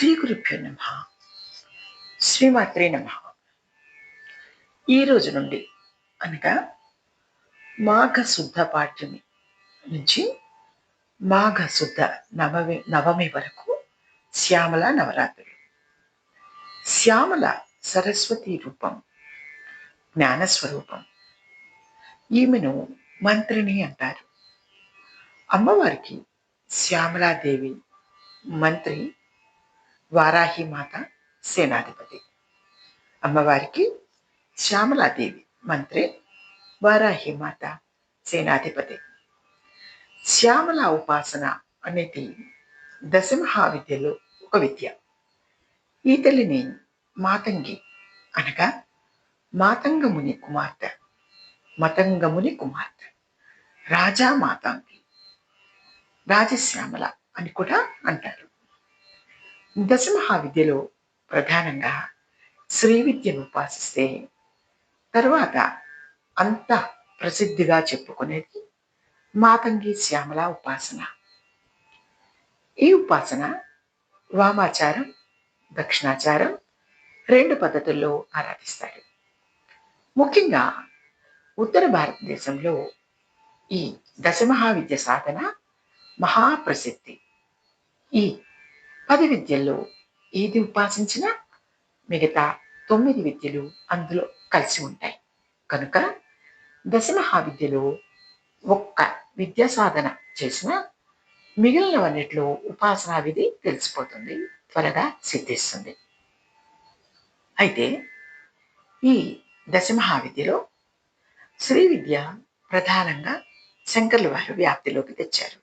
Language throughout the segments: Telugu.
శ్రీగురుభ్యో నమ. శ్రీమాత్రే నమ. ఈ రోజు నుండి అనగా మాఘ శుద్ధ పాఠ్యమి నుంచి మాఘ శుద్ధ నవమి నవమి వరకు శ్యామల నవరాత్రులు. శ్యామల సరస్వతి రూపం జ్ఞానస్వరూపం. ఈమెను మంత్రిని అంటారు. అమ్మవారికి శ్యామలాదేవి మంత్రి వారాహి మాత సేనాధిపతి. అమ్మవారికి శ్యామలాదేవి మంత్రి వారాహి మాత సేనాధిపతి. శ్యామల ఉపాసన అనేది దశమహా విద్యలో ఒక విద్య. ఈ తల్లిని మాతంగి అనగా మాతంగముని కుమార్తె మతంగముని కుమార్తె రాజా మాతంగి రాజశ్యామల అని కూడా అంటారు. దశమహావిద్యలో ప్రధానంగా శ్రీ విద్యను ఉపాసిస్తే తర్వాత అంత ప్రసిద్ధిగా చెప్పుకునేది మాతంగి శ్యామల ఉపాసన. ఈ ఉపాసన వామాచారం దక్షిణాచారం రెండు పద్ధతుల్లో ఆరాధిస్తారు. ముఖ్యంగా ఉత్తర భారతదేశంలో ఈ దశమహావిద్య సాధన మహాప్రసిద్ధి. ఈ పది విద్యల్లో ఏది ఉపాసించినా మిగతా తొమ్మిది విద్యలు అందులో కలిసి ఉంటాయి. కనుక దశమహావిద్యలో ఒక్క విద్యా సాధన చేసిన మిగిలినవన్నిట్లో ఉపాసనా విధి తెలిసిపోతుంది త్వరగా సిద్ధిస్తుంది. అయితే ఈ దశమహావిద్యలో శ్రీ విద్య ప్రధానంగా శంకర్ల వారు వ్యాప్తిలోకి తెచ్చారు.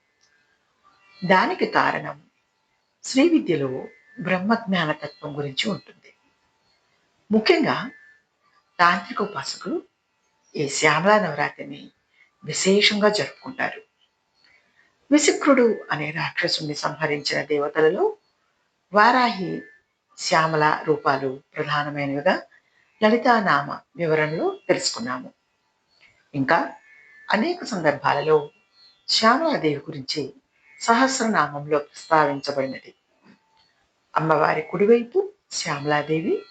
దానికి కారణం శ్రీ విద్యలో బ్రహ్మజ్ఞాన తత్వం గురించి ఉంటుంది. ముఖ్యంగా తాంత్రిక ఉపాసకులు ఈ శ్యామలా నవరాత్రిని విశేషంగా జరుపుకుంటారు. విశుక్రుడు అనే రాక్షసుని సంహరించిన దేవతలలో వారాహి శ్యామల రూపాలు ప్రధానమైనవిగా లలితానామ వివరణలో తెలుసుకున్నాము. ఇంకా అనేక సందర్భాలలో శ్యామలాదేవి గురించి సహస్రనామంలో ప్రస్తావించబడినది. అమ్మవారి కుడివైపు శ్యామలాదేవి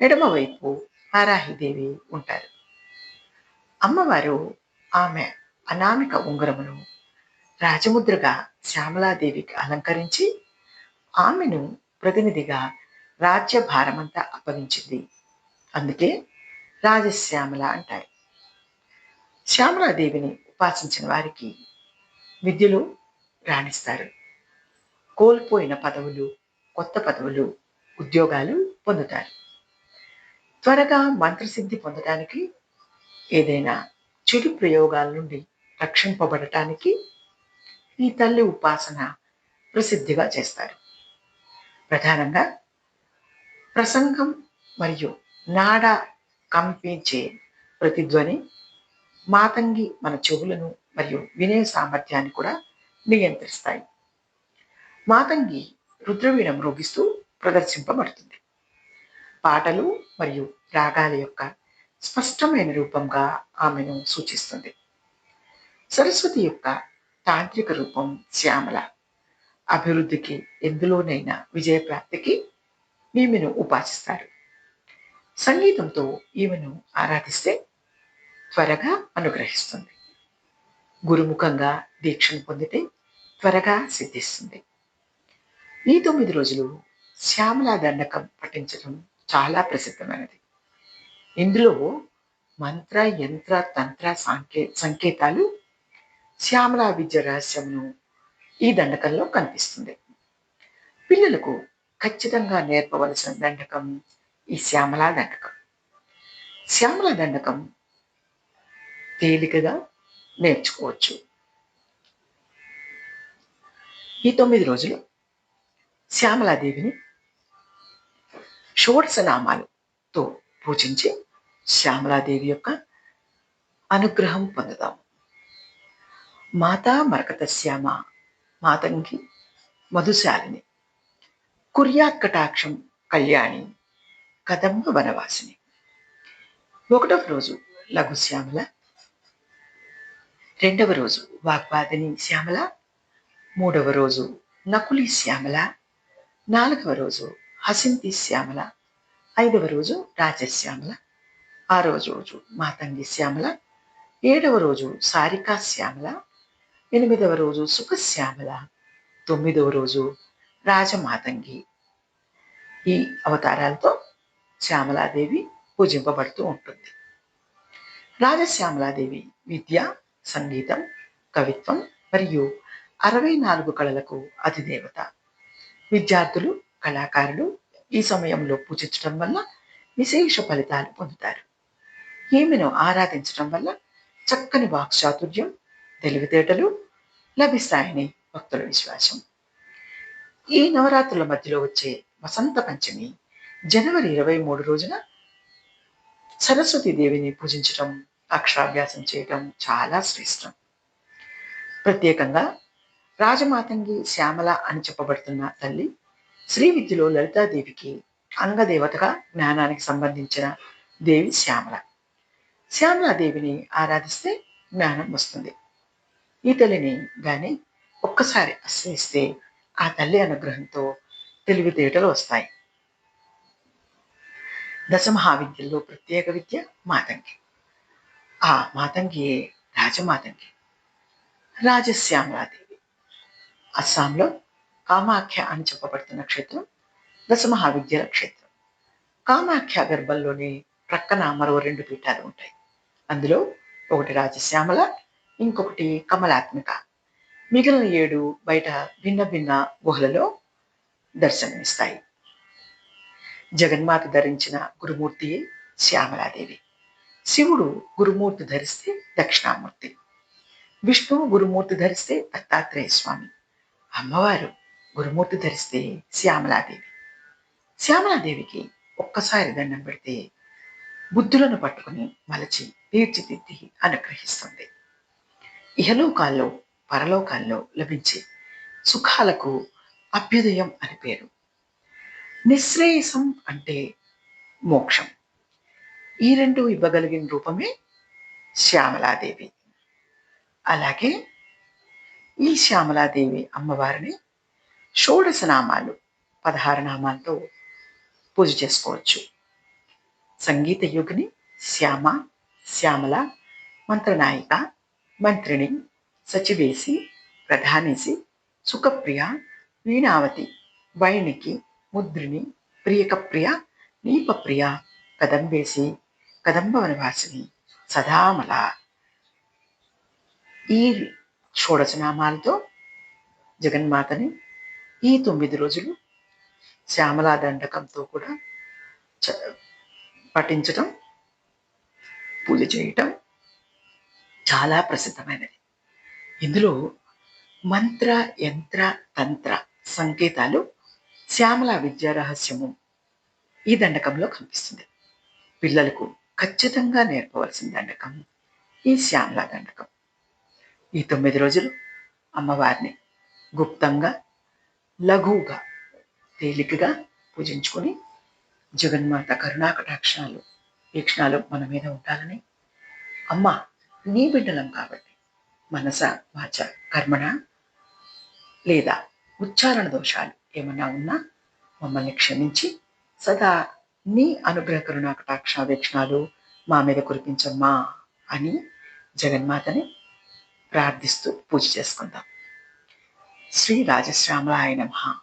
ఎడమవైపు వారాహిదేవి ఉంటారు. అమ్మవారు ఆమె అనామిక ఉంగరమును రాజముద్రగా శ్యామలాదేవికి అలంకరించి ఆమెను ప్రతినిధిగా రాజ్య భారమంతా అప్పగించింది. అందుకే రాజశ్యామల అంటారు. శ్యామలాదేవిని ఉపాసించిన వారికి విద్యలో రాణిస్తారు. కోల్పోయిన పదవులు కొత్త పదవులు ఉద్యోగాలు పొందుతారు. త్వరగా మంత్రసిద్ధి పొందడానికి ఏదైనా చెడు ప్రయోగాల నుండి రక్షింపబడటానికి ఈ తల్లి ఉపాసన ప్రసిద్ధిగా చేస్తారు. ప్రధానంగా ప్రసంగం మరియు నాడ కంపించే ప్రతిధ్వని మాతంగి మన చెవులను మరియు వినే సామర్థ్యాన్ని కూడా నియంత్రిస్తాయి. మాతంగి రుద్రవీణం రోగిస్తూ ప్రదర్శింపబడుతుంది. పాటలు మరియు రాగాల యొక్క స్పష్టమైన రూపంగా ఆమెను సూచిస్తుంది. సరస్వతి యొక్క తాంత్రిక రూపం శ్యామల. అభివృద్ధికి ఎందులోనైనా విజయప్రాప్తికి ఈమెను ఉపాసిస్తారు. సంగీతంతో ఈమెను ఆరాధిస్తే త్వరగా అనుగ్రహిస్తుంది. గురుముఖంగా దీక్షను పొందితే త్వరగా సిద్ధిస్తుంది. ఈ తొమ్మిది రోజులు శ్యామలా దండకం పఠించడం చాలా ప్రసిద్ధమైనది. ఇందులో మంత్ర యంత్ర తంత్ర సాంకే సంకేతాలు శ్యామలా విద్య రహస్యమును ఈ దండకంలో కనిపిస్తుంది. పిల్లలకు ఖచ్చితంగా నేర్పవలసిన దండకం ఈ శ్యామలా దండకం. శ్యామలా దండకం తేలికగా నేర్చుకోవచ్చు. ఈ తొమ్మిది రోజులు శ్యామలాదేవిని షోడశ నామాలతో పూజించి శ్యామలాదేవి యొక్క అనుగ్రహం పొందుదాం. మాతా మరకత శ్యామ మాతంగి మధుశాలిని కుర్యాకటాక్షం కళ్యాణి కదంబ వనవాసిని. ఒకటవ రోజు లఘు శ్యామల రెండవ రోజు వాగ్వాదిని శ్యామల మూడవ రోజు నకులి శ్యామల నాలుగవ రోజు హసింతి శ్యామల ఐదవ రోజు రాజశ్యామల ఆరవ రోజు మాతంగి శ్యామల ఏడవ రోజు సారికా శ్యామల ఎనిమిదవ రోజు సుఖశ్యామల తొమ్మిదవ రోజు రాజమాతంగి. ఈ అవతారాలతో శ్యామలాదేవి పూజింపబడుతూ ఉంటుంది. రాజశ్యామలాదేవి విద్య సంగీతం కవిత్వం మరియు అరవై నాలుగు కళలకు అధిదేవత. విద్యార్థులు కళాకారులు ఈ సమయంలో పూజించడం వల్ల విశేష ఫలితాలు పొందుతారు. ఈమెను ఆరాధించడం వల్ల చక్కని వాక్చాతుర్యం తెలివితేటలు లభిస్తాయని భక్తుల విశ్వాసం. ఈ నవరాత్రుల మధ్యలో వచ్చే వసంత పంచమి జనవరి ఇరవై మూడు రోజున సరస్వతి దేవిని పూజించడం అక్షరాభ్యాసం చేయటం చాలా శ్రేష్టం. ప్రత్యేకంగా రాజమాతంగి శ్యామల అని చెప్పబడుతున్న తల్లి శ్రీ విద్యలో లలితాదేవికి అంగదేవతగా జ్ఞానానికి సంబంధించిన దేవి శ్యామల. శ్యామలాదేవిని ఆరాధిస్తే జ్ఞానం వస్తుంది. ఈ తల్లిని గాని ఒక్కసారి ఆశ్రయిస్తే ఆ తల్లి అనుగ్రహంతో తెలివితేటలు వస్తాయి. దశమహావిద్యల్లో ప్రత్యేక విద్య మాతంగి. ఆ మాతంగి రాజమాతంగి. రాజశ్యామలాదేవి. అస్సాంలో కామాఖ్య అని చెప్పబడుతున్న క్షేత్రం దశమహావిద్యల క్షేత్రం. కామాఖ్య గర్భంలోని ప్రక్కన మరో రెండు పీఠాలు ఉంటాయి. అందులో ఒకటి రాజశ్యామల ఇంకొకటి కమలాత్మిక. మిగిలిన ఏడు బయట భిన్న భిన్న గుహలలో దర్శనమిస్తాయి. జగన్మాత ధరించిన గురుమూర్తి శ్యామలాదేవి. శివుడు గురుమూర్తి ధరిస్తే దక్షిణామూర్తి. విష్ణువు గురుమూర్తి ధరిస్తే దత్తాత్రేయ స్వామి. అమ్మవారు గురుమూర్తి ధరిస్తే శ్యామలాదేవి. శ్యామలాదేవికి ఒక్కసారి దండం పెడితే బుద్ధులను పట్టుకుని మలచి తీర్చిదిద్ది అనుగ్రహిస్తుంది. ఇహలోకాల్లో పరలోకాల్లో లభించే సుఖాలకు అభ్యుదయం అని పేరు. నిశ్రేయసం అంటే మోక్షం. ఈ రెండు ఇవ్వగలిగిన రూపమే శ్యామలాదేవి. అలాగే ఈ శ్యామలాదేవి అమ్మవారిని షోడశ నామాలు పదహారు నామాలతో పూజ చేసుకోవచ్చు. సంగీత యోగిని శ్యామ శ్యామల మంత్రనాయిక మంత్రిణి సచివేసి ప్రధానేసి సుఖప్రియ వీణావతి వైణికి ముద్రిని ప్రియకప్రియ నీపప్రియ కదంబేసి కదంబవనవాసిని సదామల. ఈ షోడశనామాలతో జగన్మాతని ఈ తొమ్మిది రోజులు శ్యామలా దండకంతో కూడా చ- పఠించటం పూజ చేయటం చాలా ప్రసిద్ధమైనది. ఇందులో మంత్ర యంత్ర తంత్ర సంకేతాలు శ్యామల విద్యా రహస్యము ఈ దండకంలో కనిపిస్తుంది. పిల్లలకు ఖచ్చితంగా నేర్పవలసిన దండకం ఈ శ్యామల దండకం. ఈ తొమ్మిది రోజులు అమ్మవారిని గుప్తంగా లఘువుగా తేలికగా పూజించుకొని జగన్మాత కరుణాకటాక్షణాలు వీక్షణాలు మన మీద ఉండాలని. అమ్మ నీ బిడ్డలం కాబట్టి మనస వాచ కర్మణ లేదా ఉచ్చారణ దోషాలు ఏమన్నా ఉన్నా మమ్మల్ని క్షమించి సదా నీ అనుగ్రహ కరుణాకటాక్ష వీక్షణాలు మా మీద కురిపించమ్మా అని జగన్మాతని ప్రార్థిస్తూ పూజ చేసుకుందాం. శ్రీ రాజశ్యామలాయ నమ.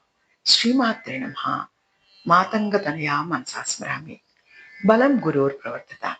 శ్రీమాత్రే నమ. మాతంగతనయా మనసా స్మరామి. బలం గురోర్ ప్రవర్తత.